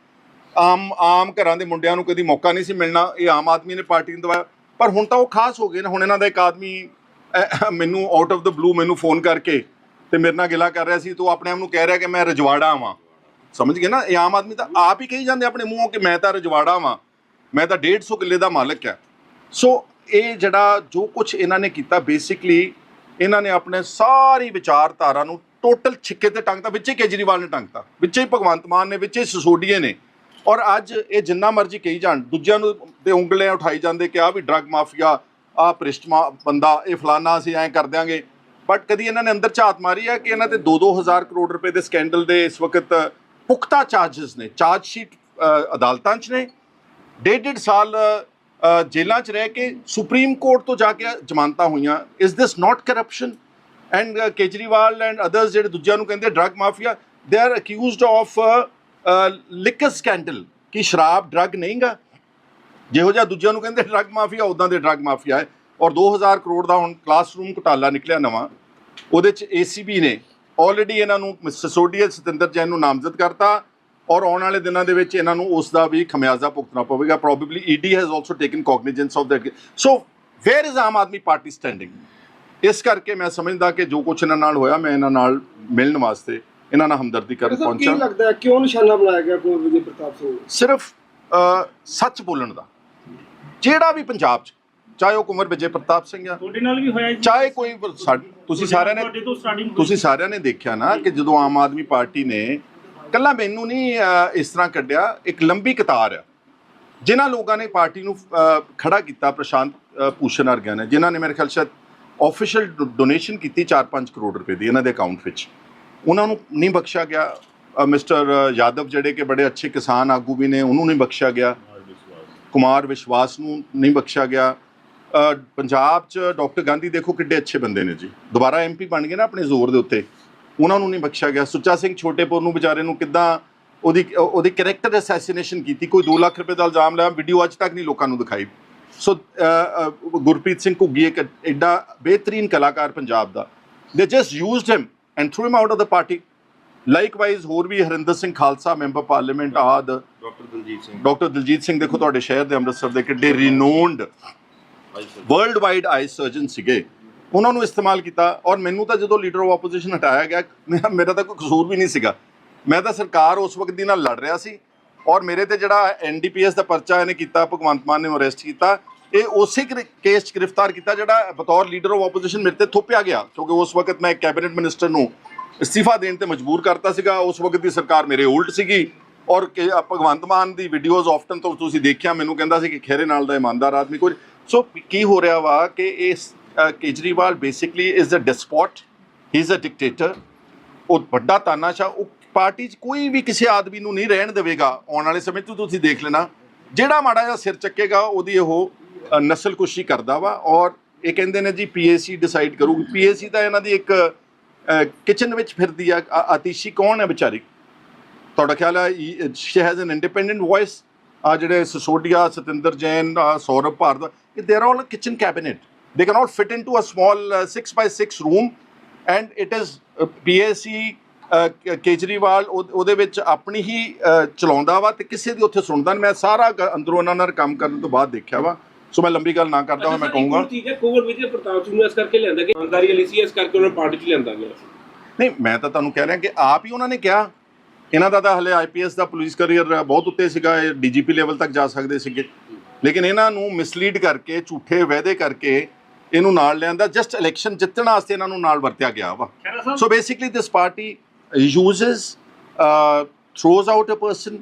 ਆਮ ਆਮ ਘਰਾਂ ਦੇ ਮੁੰਡਿਆਂ ਨੂੰ ਕਦੀ ਮੌਕਾ ਨਹੀਂ ਸੀ ਮਿਲਣਾ, ਇਹ ਆਮ ਆਦਮੀ ਨੇ ਪਾਰਟੀ ਨੂੰ ਦਵਾਇਆ। ਪਰ ਹੁਣ ਤਾਂ ਉਹ ਖਾਸ ਹੋ ਗਏ ਨੇ। ਹੁਣ ਇਹਨਾਂ ਦਾ ਇੱਕ ਆਦਮੀ ਮੈਨੂੰ ਆਊਟ ਆਫ ਦ ਬਲੂ ਮੈਨੂੰ ਫੋਨ ਕਰਕੇ ਤੇ ਮੇਰੇ ਨਾਲ ਗਿਲਾ ਕਰ ਰਿਹਾ ਸੀ ਤੂੰ ਆਪਣੇ ਆਪ ਨੂੰ ਕਹਿ ਰਿਹਾ ਕਿ ਮੈਂ ਰਜਵਾੜਾ ਵਾਂ। ਸਮਝ ਗਏ ਨਾ? ਇਹ ਆਮ ਆਦਮੀ ਤਾਂ ਆਪ ਹੀ ਕਹੀ ਜਾਂਦੇ ਆਪਣੇ ਮੂੰਹੋਂ ਕਿ ਮੈਂ ਤਾਂ ਰਜਵਾੜਾ ਵਾਂ। ਮੈਂ ਤਾਂ 150 ਕਿੱਲੇ ਦਾ ਮਾਲਕ ਆ ਸੋ ਇਹ ਜਿਹੜਾ ਜੋ ਕੁਝ ਇਹਨਾਂ ਨੇ ਕੀਤਾ ਬੇਸਿਕਲੀ ਇਹਨਾਂ ਨੇ ਆਪਣੇ ਸਾਰੀ ਵਿਚਾਰਧਾਰਾ ਨੂੰ ਟੋਟਲ ਛਿੱਕੇ ਤੇ ਟੰਗਤਾ, ਵਿੱਚੇ ਕੇਜਰੀਵਾਲ ਨੇ ਟੰਗਤਾ, ਵਿੱਚੇ ਹੀ ਭਗਵੰਤ ਮਾਨ ਨੇ, ਵਿੱਚੇ ਹੀ ਸਿਸੋਡੀਏ ਨੇ। ਔਰ ਅੱਜ ਇਹ ਜਿੰਨਾ ਮਰਜ਼ੀ ਕਹੀ ਜਾਣ, ਦੂਜਿਆਂ ਨੂੰ ਦੇ ਉਂਗਲੀਆਂ ਉਠਾਈ ਜਾਂਦੇ ਕਿ ਆ ਵੀ ਡਰੱਗ ਮਾਫੀਆ ਆ ਭ੍ਰਿਸ਼ਟਮਾ ਬੰਦਾ, ਇਹ ਫਲਾਨਾ ਅਸੀਂ ਐਂ ਕਰ ਦਿਆਂਗੇ। ਬਟ ਕਦੀ ਇਹਨਾਂ ਨੇ ਅੰਦਰ ਝਾਤ ਮਾਰੀ ਹੈ ਕਿ ਇਹਨਾਂ ਤੇ 2-2000 ਕਰੋੜ ਰੁਪਏ ਦੇ ਸਕੈਂਡਲ ਦੇ ਇਸ ਵਕਤ ਪੁਖਤਾ ਚਾਰजेस ਨੇ। ਚਾਰਜ ਸ਼ੀਟ ਅਦਾਲਤਾਂ 'ਚ ਨੇ। ਡੇਢ ਡੇਢ ਸਾਲ ਜੇਲ੍ਹਾਂ 'ਚ ਰਹਿ ਕੇ ਸੁਪਰੀਮ ਕੋਰਟ ਤੋਂ ਜਾ ਕੇ ਜ਼ਮਾਨਤਾਂ ਹੋਈਆਂ। Is this not corruption and Kejriwal and others ਜਿਹੜੇ ਦੂਜਿਆਂ ਨੂੰ ਕਹਿੰਦੇ drug mafia they are accused of liquor scandal ਕਿ ਸ਼ਰਾਬ ਡਰੱਗ ਨਹੀਂਗਾ। ਜਿਹੋ ਜਿਹਾ ਦੂਜਿਆਂ ਨੂੰ ਕਹਿੰਦੇ ਡਰੱਗ ਮਾਫੀਆ ਉਦਾਂ ਦੇ ਡਰੱਗ ਮਾਫੀਆ ਹੈ। ਔਰ 2000 ਕਰੋੜ ਦਾ ਹੁਣ ਕਲਾਸਰੂਮ ਘੁਟਾਲਾ ਨਿਕਲਿਆ ਨਵਾਂ। ਉਹਦੇ ਚ ਏਸੀਬੀ ਨੇ। ਆਲਰੇਡੀ ਇਹਨਾਂ ਨੂੰ ਸਸੋਡੀਆ ਸਤਿੰਦਰ ਜੈਨ ਨੂੰ ਨਾਮਜ਼ਦ ਕਰਤਾ। ਔਰ ਆਉਣ ਵਾਲੇ ਦਿਨਾਂ ਦੇ ਵਿੱਚ ਇਹਨਾਂ ਨੂੰ ਉਸ ਦਾ ਵੀ ਖਮਿਆਜ਼ਾ ਭੁਗਤਣਾ ਪਵੇਗਾ। Probably ED has also taken cognizance of that so where is Aam Aadmi Party standing ਇਸ ਕਰਕੇ ਮੈਂ ਸਮਝਦਾ ਕਿ ਜੋ ਕੁਝ ਇਹਨਾਂ ਨਾਲ ਹੋਇਆ ਮੈਂ ਇਹਨਾਂ ਨਾਲ ਮਿਲਣ ਵਾਸਤੇ ਇਹਨਾਂ ਨਾਲ ਹਮਦਰਦੀ ਕਰਨ ਸਰ ਕੀ ਪਹੁੰਚਾ। ਲੱਗਦਾ ਹੈ? ਕਿਉਂ ਨਿਸ਼ਾਨਾ ਬਣਾਇਆ ਗਿਆ ਕੁੰਵਰ ਵਿਜੇ ਪ੍ਰਤਾਪ ਸਿੰਘ ਸਿਰਫ ਅ, ਸੱਚ ਬੋਲਣ ਦਾ। ਜਿਹੜਾ ਵੀ ਪੰਜਾਬ 'ਚ ਚਾਹੇ ਉਹ ਕੁੰਵਰ ਵਿਜੇ ਪ੍ਰਤਾਪ ਸਿੰਘ ਆ ਤੁਹਾਡੇ ਨਾਲ ਵੀ ਹੋਇਆ ਜੀ। ਚਾਹੇ ਕੋਈ ਤੁਸੀਂ ਸਾਰਿਆਂ ਨੇ ਤੁਸੀਂ ਸਾਰਿਆਂ ਨੇ ਦੇਖਿਆ ਨਾ ਕਿ ਜਦੋਂ ਆਮ ਆਦਮੀ ਪਾਰਟੀ ਨੇ ਕੱਲਾ ਮੈਨੂੰ ਨਹੀਂ ਇਸ ਤਰ੍ਹਾਂ ਕੱਢਿਆ। ਇੱਕ ਲੰਬੀ ਕਤਾਰ ਆ ਜਿਨ੍ਹਾਂ ਲੋਕਾਂ ਨੇ ਪਾਰਟੀ ਨੂੰ ਅ, ਖੜਾ ਕੀਤਾ ਪ੍ਰਸ਼ਾਂਤ ਅ, ਭੂਸ਼ਣ ਵਰਗਿਆਂ ਨੇ ਜਿਨ੍ਹਾਂ ਨੇ ਮੇਰੇ ਖਿਆਲ ਸ਼ਾਇਦ ਆਫੀਸ਼ੀਅਲ ਡੋਨੇਸ਼ਨ ਕੀਤੀ 4-5 ਕਰੋੜ ਰੁਪਏ ਦੀ ਇਹਨਾਂ ਦੇ ਅਕਾਊਂਟ ਵਿੱਚ। ਉਹਨਾਂ ਨੂੰ ਨਹੀਂ ਬਖਸ਼ਿਆ ਗਿਆ ਮਿਸਟਰ ਯਾਦਵ ਜਿਹੜੇ ਕਿ ਬੜੇ ਅੱਛੇ ਕਿਸਾਨ ਆਗੂ ਵੀ ਨੇ ਉਹਨੂੰ ਨਹੀਂ ਬਖਸ਼ਿਆ ਗਿਆ। ਕੁਮਾਰ ਵਿਸ਼ਵਾਸ ਨੂੰ ਨਹੀਂ ਬਖਸ਼ਿਆ ਗਿਆ। ਪੰਜਾਬ 'ਚ ਡਾਕਟਰ ਗਾਂਧੀ ਦੇਖੋ ਕਿੱਡੇ ਅੱਛੇ ਬੰਦੇ ਨੇ ਜੀ। ਦੁਬਾਰਾ ਐਮਪੀ ਬਣ ਗਏ ਨਾ ਆਪਣੇ ਜ਼ੋਰ ਦੇ ਉੱਤੇ। ਉਹਨਾਂ ਨੂੰ ਨਹੀਂ ਬਖਸ਼ਿਆ ਗਿਆ। ਸੁੱਚਾ ਸਿੰਘ ਛੋਟੇਪੁਰ ਨੂੰ ਵਿਚਾਰੇ ਨੂੰ ਕਿੱਦਾਂ ਉਹਦੀ ਉਹਦੀ ਕੈਰੈਕਟਰ ਅਸੈਸੀਨੇਸ਼ਨ ਕੀਤੀ? ਕੋਈ 2 ਲੱਖ ਰੁਪਏ ਦਾ ਇਲਜ਼ਾਮ ਲਾਇਆ ਵੀਡੀਓ ਅੱਜ ਤੱਕ ਨਹੀਂ ਲੋਕਾਂ ਨੂੰ ਦਿਖਾਈ। ਸੋ ਗੁਰਪ੍ਰੀਤ ਸਿੰਘ ਘੁੱਗੀ ਇੱਕ ਐਡਾ ਬਿਹਤਰੀਨ ਕਲਾਕਾਰ ਪੰਜਾਬ ਦਾ। They just used him and threw him out of the party likewise ਹੋਰ ਵੀ ਹਰਿੰਦਰ ਸਿੰਘ ਖਾਲਸਾ ਮੈਂਬਰ ਪਾਰਲੀਮੈਂਟ ਆਦ। ਡਾਕਟਰ ਦਲਜੀਤ ਸਿੰਘ। ਡਾਕਟਰ ਦਲਜੀਤ ਸਿੰਘ ਦੇਖੋ ਤੁਹਾਡੇ ਸ਼ਹਿਰ ਦੇ ਅੰਮ੍ਰਿਤਸਰ ਦੇ ਕਿੱਡੇ renowned world wide eye surgeon ਸੀਗੇ। ਉਹਨਾਂ ਨੂੰ ਇਸਤੇਮਾਲ ਕੀਤਾ ਔਰ ਮੈਨੂੰ ਤਾਂ ਜਦੋਂ ਲੀਡਰ ਆਫ ਆਪੋਜੀਸ਼ਨ ਹਟਾਇਆ ਗਿਆ ਮੇਰਾ ਮੇਰਾ ਤਾਂ ਕੋਈ ਕਸੂਰ ਵੀ ਨਹੀਂ ਸੀਗਾ। ਮੈਂ ਤਾਂ ਸਰਕਾਰ ਉਸ ਵਕਤ ਦੀ ਨਾਲ ਲੜ ਰਿਹਾ ਸੀ ਔਰ ਮੇਰੇ ਤੇ ਜਿਹੜਾ ਐਨਡੀਪੀਐਸ ਦਾ ਪਰਚਾ ਇਹਨੇ ਕੀਤਾ, ਭਗਵੰਤ ਮਾਨ ਨੇ ਅਰੈਸਟ ਕੀਤਾ, ਇਹ ਉਸੇ ਕੇਸ 'ਚ ਗ੍ਰਿਫਤਾਰ ਕੀਤਾ ਜਿਹੜਾ ਬਤੌਰ ਲੀਡਰ ਆਫ ਆਪੋਜੀਸ਼ਨ ਮੇਰੇ ਤੇ ਥੋਪਿਆ ਗਿਆ, ਕਿਉਂਕਿ ਉਸ ਵਕਤ ਮੈਂ ਕੈਬਨਿਟ ਮਿਨਿਸਟਰ ਨੂੰ ਅਸਤੀਫਾ ਦੇਣ ਤੇ ਮਜਬੂਰ ਕਰਤਾ ਸੀਗਾ। ਉਸ ਵਕਤ ਦੀ ਸਰਕਾਰ ਮੇਰੇ ਉਲਟ ਸੀਗੀ ਔਰ ਭਗਵੰਤ ਮਾਨ ਦੀ ਵੀਡੀਓਜ਼ ਆਫਟਨ ਤੋਂ ਤੁਸੀਂ ਦੇਖਿਆ, ਮੈਨੂੰ ਕਹਿੰਦਾ ਸੀ ਕਿ ਖੇਰੇ ਨਾਲ ਦਾ ਇਮਾਨਦਾਰ ਆਦਮੀ ਕੋਈ ਸੋ ਕੀ ਹੋ ਰਿਹਾ ਵਾ ਕਿ ਇਸ ਅ, Kejriwal basically is a despot he is a dictator ਉਹ ਵੱਡਾ ਤਾਨਾਸ਼ਾਹ ਉਹ ਪਾਰਟੀ 'ਚ ਕੋਈ ਵੀ ਕਿਸੇ ਆਦਮੀ ਨੂੰ ਨਹੀਂ ਰਹਿਣ ਦੇਵੇਗਾ ਆਉਣ ਵਾਲੇ ਸਮੇਂ 'ਚ ਤੁਸੀਂ ਦੇਖ ਲੈਣਾ। ਜਿਹੜਾ ਮਾੜਾ ਜਿਹਾ ਸਿਰ ਚੱਕੇਗਾ ਉਹਦੀ ਉਹ ਨਸਲਕੁਸ਼ੀ ਕਰਦਾ ਵਾ ਔਰ ਇਹ ਕਹਿੰਦੇ ਨੇ ਜੀ ਪੀਏਸੀ ਡਿਸਾਈਡ ਕਰੂਗੀ ਪੀਏਸੀ ਤਾਂ ਇਹਨਾਂ ਦੀ ਇੱਕ ਕਿਚਨ ਵਿੱਚ ਫਿਰਦੀ ਆ ਆਤੀਸ਼ੀ ਕੌਣ ਹੈ ਵਿਚਾਰੀ? ਤੁਹਾਡਾ ਖਿਆਲ ਹੈ she has an independent voice ਆ ਜਿਹੜੇ ਸਸੋਡੀਆ ਸਤਿੰਦਰ ਜੈਨ ਆਹ ਸੌਰਵ ਭਾਰਤ ਇਹ they are all kitchen cabinet they cannot fit into a small 6 by 6 room and it is PAC Kejriwal ਉਹ- ਉਹਦੇ ਵਿੱਚ ਆਪਣੀ ਹੀ ਚਲਾਉਂਦਾ ਵਾ ਤੇ ਕਿਸੇ ਦੀ ਉੱਥੇ ਸੁਣਦਾ ਨਹੀਂ ਮੈਂ ਸਾਰਾ ਅੰਦਰੋਂ ਉਹਨਾਂ ਨਾਲ ਕੰਮ ਕਰਨ ਤੋਂ ਬਾਅਦ ਦੇਖਿਆ ਵਾ। ਸੋ ਮੈਂ ਲੰਬੀ ਗੱਲ ਨਾ ਕਰਦਾ ਹਾਂ ਮੈਂ ਕਹੂੰਗਾ। ਠੀਕ ਹੈ ਕੋਵਰ ਵਿਜੇ ਪ੍ਰਤਾਪ ਸਿੰਘ ਨੂੰ ਇਸ ਕਰਕੇ ਲਿਆਂਦਾ ਕਿ ਇਮਾਨਦਾਰੀ ਵਾਲੀ ਸੀ ਇਸ ਕਰਕੇ ਉਹਨਾਂ ਨੂੰ ਪਾਰਟੀ 'ਚ ਲਿਆਂਦਾ ਗਿਆ। ਨਹੀਂ ਮੈਂ ਤਾਂ ਤੁਹਾਨੂੰ ਕਹਿ ਰਿਹਾ ਕਿ ਆਪ ਹੀ ਉਹਨਾਂ ਨੇ ਕਿਹਾ। ਇਹਨਾਂ ਦਾ ਤਾਂ ਹਲੇ ਆਈਪੀਐਸ ਦਾ ਪੁਲਿਸ ਕਰੀਅਰ ਬਹੁਤ ਉੱਤੇ ਸੀਗਾ ਇਹ ਡੀਜੀਪੀ ਲੈਵਲ ਤੱਕ ਜਾ ਸਕਦੇ ਸੀਗੇ। ਲੇਕਿਨ ਇਹਨਾਂ ਨੂੰ ਮਿਸਲੀਡ ਕਰਕੇ ਝੂਠੇ ਵਾਅਦੇ ਕਰਕੇ ਇਹਨੂੰ ਨਾਲ ਲਿਆਂਦਾ ਜਸਟ ਇਲੈਕਸ਼ਨ ਜਿੱਤਣ ਵਾਸਤੇ ਇਹਨਾਂ ਨੂੰ ਨਾਲ ਵਰਤਿਆ ਗਿਆ ਵਾ। this party uses, uh, throws out a person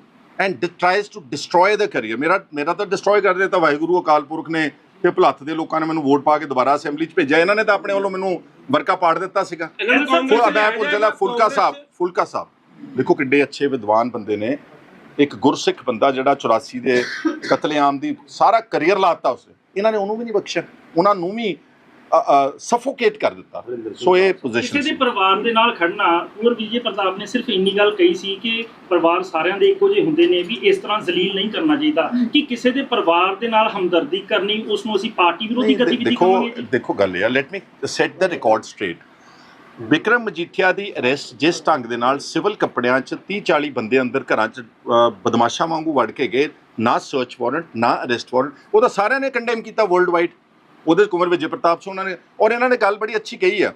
and de- tries to destroy the career. ਮੇਰਾ ਮੇਰਾ ਤਾਂ ਡਿਸਟਰੋਏ ਕਰ ਦਿੱਤਾ ਵਾਹਿਗੁਰੂ ਅਕਾਲ ਪੁਰਖ ਨੇ ਤੇ ਭਲੱਥ ਦੇ ਲੋਕਾਂ ਨੇ ਮੈਨੂੰ ਵੋਟ ਪਾ ਕੇ ਦੁਬਾਰਾ ਅਸੈਂਬਲੀ 'ਚ ਭੇਜਿਆ। ਇਹਨਾਂ ਨੇ ਤਾਂ ਆਪਣੇ ਵੱਲੋਂ ਮੈਨੂੰ ਵਰਕਾ ਪਾੜ ਦਿੱਤਾ ਸੀਗਾ। ਕਾਂਗਰਸ ਮੈਂ ਭੁੱਲ ਫੁਲਕਾ ਸਾਹਿਬ ਫੁਲਕਾ ਸਾਹਿਬ। ਦੇਖੋ ਕਿੱਡੇ ਅੱਛੇ ਵਿਦਵਾਨ ਬੰਦੇ ਨੇ। ਇੱਕ ਗੁਰਸਿੱਖ ਬੰਦਾ ਜਿਹੜਾ 84 ਦੇ ਕਤਲੇਆਮ ਦੀ ਸਾਰਾ ਕੈਰੀਅਰ ਲਾਤਾ ਉਸਨੇ। ਇਹਨਾਂ ਨੇ ਉਹਨੂੰ ਵੀ ਨਹੀਂ ਬਖਸ਼ਿਆ। ਉਹਨਾਂ ਨੂੰ ਵੀ ਸਫੋਕੇਟ ਕਰ ਦਿੱਤਾ। ਸੋ ਇਹ ਕਿਸੇ ਪੋਜੀਸ਼ਨ ਦੇ ਪਰਿਵਾਰ ਦੇ ਨਾਲ ਖੜਨਾ ਕੁੰਵਰ ਵਿਜੇ ਪ੍ਰਤਾਪ ਨੇ ਸਿਰਫ ਇੰਨੀ ਗੱਲ ਕਹੀ ਸੀ ਕਿ ਪਰਿਵਾਰ ਸਾਰਿਆਂ ਦੇ ਇੱਕੋ ਜਿਹੇ ਹੁੰਦੇ ਨੇ ਵੀ ਇਸ ਤਰ੍ਹਾਂ ਜ਼ਲੀਲ ਨਹੀਂ ਕਰਨਾ ਚਾਹੀਦਾ। ਕਿ ਕਿਸੇ ਦੇ ਪਰਿਵਾਰ ਦੇ ਨਾਲ ਹਮਦਰਦੀ ਕਰਨੀ ਉਸ ਨੂੰ ਅਸੀਂ ਪਾਰਟੀ ਵਿਰੋਧੀ ਗਤੀਵਿਧੀ ਦੇਖੋ ਕਹਾਂਗੇ ਜੀ। ਦੇਖੋ ਗੱਲ ਇਹ ਆ let me set the record straight Vikram Majithia the arrest ਜਿਸ ਢੰਗ ਦੇ ਨਾਲ ਸਿਵਲ ਕੱਪੜਿਆਂ 'ਚ 30 40 ਬੰਦੇ ਅੰਦਰ ਘਰਾਂ 'ਚ ਬਦਮਾਸ਼ਾਂ ਵਾਂਗੂ ਵੜ ਕੇ ਗਏ ਨਾ ਸਰਚ ਵਾਰੰਟ ਨਾ ਅਰੈਸਟ ਵਾਰੰਟ ਉਹ ਤਾਂ ਸਾਰਿਆਂ ਨੇ ਕੰਡੈਮ ਕੀਤਾ ਵਰਲਡ ਵਾਈਡ ਉਹਦੇ 'ਚ ਵਿਜੇ ਪ੍ਰਤਾਪ ਸਿੰਘ ਉਹਨਾਂ ਨੇ ਔਰ ਇਹਨਾਂ ਨੇ ਗੱਲ ਬੜੀ ਅੱਛੀ ਕਹੀ ਆ।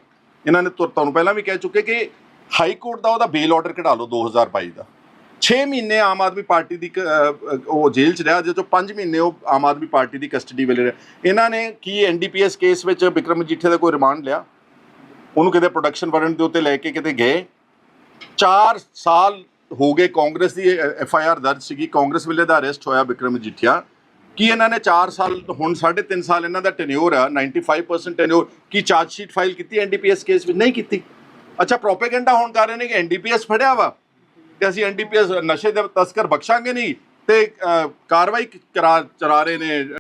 ਇਹਨਾਂ ਨੇ ਤੁਰ- ਤੁਹਾਨੂੰ ਪਹਿਲਾਂ ਵੀ ਕਹਿ ਚੁੱਕੇ ਕਿ ਹਾਈ ਕੋਰਟ ਦਾ ਉਹਦਾ ਬੇਲ ਆਰਡਰ ਕਢਾ ਲਓ 2022 ਦਾ। 6 ਮਹੀਨੇ ਆਮ ਆਦਮੀ ਪਾਰਟੀ ਦੀ ਕ- ਉਹ ਜੇਲ੍ਹ 'ਚ ਰਿਹਾ, ਜਿਹਦੇ ਚੋਂ 5 ਮਹੀਨੇ ਉਹ ਆਮ ਆਦਮੀ ਪਾਰਟੀ ਦੀ ਕਸਟਡੀ ਵੇਲੇ ਰਿਹਾ। ਇਹਨਾਂ ਨੇ ਕੀ ਐਨਡੀਪੀਐਸ ਕੇਸ ਵਿੱਚ ਵਿਕਰਮ ਮਜੀਠੀਆ ਦਾ ਕੋਈ ਰਿਮਾਂਡ ਲਿਆ? ਉਹਨੂੰ ਕਿਤੇ ਪ੍ਰੋਡਕਸ਼ਨ ਵਾਰੰਟ ਦੇ ਉੱਤੇ ਲੈ ਕੇ ਕਿਤੇ ਗਏ? 4 ਸਾਲ ਹੋ ਗਏ ਕਾਂਗਰਸ ਦੀ ਐਫ ਆਈ ਆਰ ਦਰਜ ਸੀਗੀ। ਕਾਂਗਰਸ ਵੇਲੇ ਦਾ ਅਰੈਸਟ ਹੋਇਆ ਵਿਕਰਮ ਮਜੀਠੀਆ ਕੀ ਇਹਨਾਂ ਨੇ 4 ਸਾਲ, ਹੁਣ 3.5 ਸਾਲ ਇਹਨਾਂ ਦਾ ਟੈਨਿਓਰ ਆ 95% ਟੈਨਿਓਰ ਕੀ ਚਾਰਜ ਸ਼ੀਟ ਫਾਈਲ ਕੀਤੀ ਐਨਡੀਪੀਐਸ ਕੇਸ ਵਿੱਚ? ਨਹੀਂ ਕੀਤੀ। ਅੱਛਾ ਪ੍ਰੋਪੇਗੈਂਡਾ ਹੋਣ ਕਰ ਰਹੇ ਨੇ ਕਿ ਐਨਡੀਪੀਐਸ ਫੜਿਆ ਵਾ? ਤੇ ਅਸੀਂ ਐਨਡੀਪੀਐਸ ਨਸ਼ੇ ਦੇ ਤਸਕਰ ਬਖਸ਼ਾਂਗੇ ਨਹੀਂ ਤੇ ਕਾਰਵਾਈ ਕਰਾ, ਚਲਾ ਰਹੇ ਨੇ।